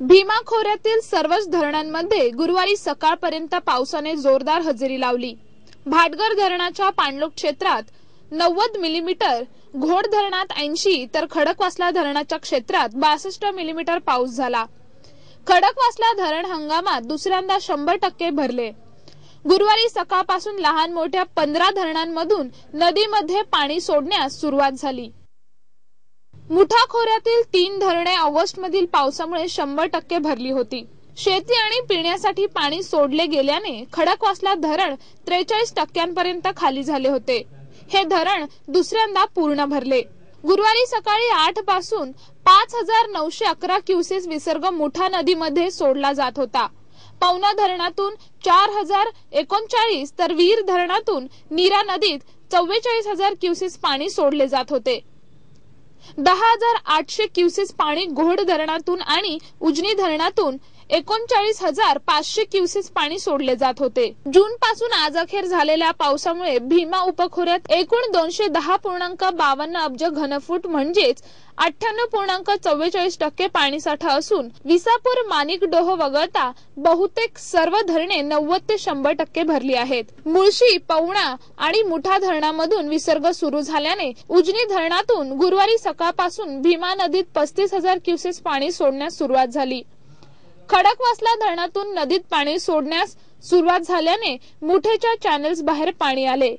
भीमा खोऱ्यातील सर्वच धरणांमध्ये गुरुवारी सकाळपर्यंत पावसाने जोरदार हजेरी लावली. भाटगर धरणाच्या पाणलोट क्षेत्रात नव्वद मिलीमीटर घोड धरणात ऐंशी तर खडकवासला धरणाच्या क्षेत्रात बासष्ट मिलीमीटर पाऊस झाला. खडकवासला धरण हंगामात दुसऱ्यांदा शंभर टक्के भरले. गुरुवारी सकाळपासून लहान मोठ्या पंधरा धरणांमधून नदीमध्ये पाणी सोडण्यास सुरुवात झाली. मुठा खोऱ्यातील तीन धरणे ऑगस्ट मधील पावसामुळे शंभर टक्के भरली होती. शेती आणि पिण्यासाठी पाणी सोडले गेल्याने खडकवासला धरण त्रेचाळीस टक्क्यांपर्यंत खाली झाले होते. हे धरण दुसऱ्यांदा पूर्ण भरले. गुरुवारी सकाळी आठपासून पाच हजार नऊशे अकरा क्युसेस विसर्ग मुठा नदीमध्ये सोडला जात होता. पवना धरणातून चार हजार एकोणचाळीस तर वीर धरणातून नीरा नदीत चव्वेचाळीस हजार क्युसेस पाणी सोडले जात होते. दहा हजार आठशे क्युसेस पाणी घोड धरणातून आणि उजनी धरणातून एकोणचाळीस हजार पाचशे क्युसेस पाणी सोडले जात होते. जून पासून आज अखेर झालेल्या पावसामुळे भीमा उपखोऱ्यात एकूण दोनशे दहा पूर्णांक बावन्न अब्ज घनफूट म्हणजेच अठ्ठ्याण्णव पूर्णांक चव्वेचाळीस टक्के पाणीसाठा असून विसापूर माणिकडोह वगळता बहुतेक सर्व धरणे नव्वद ते शंभर टक्के भरली आहेत. मुळशी पवणा आणि मुठा धरणामधून विसर्ग सुरू झाल्याने उजनी धरणातून गुरुवारी सकाळपासून भीमा नदीत पस्तीस हजार क्युसेस पाणी सोडण्यास सुरुवात झाली. खडकवासला धरणातून नदीत पाणी सोडण्यास सुरुवात झाल्याने मुठेच्या चॅनेल्स बाहेर पाणी आले.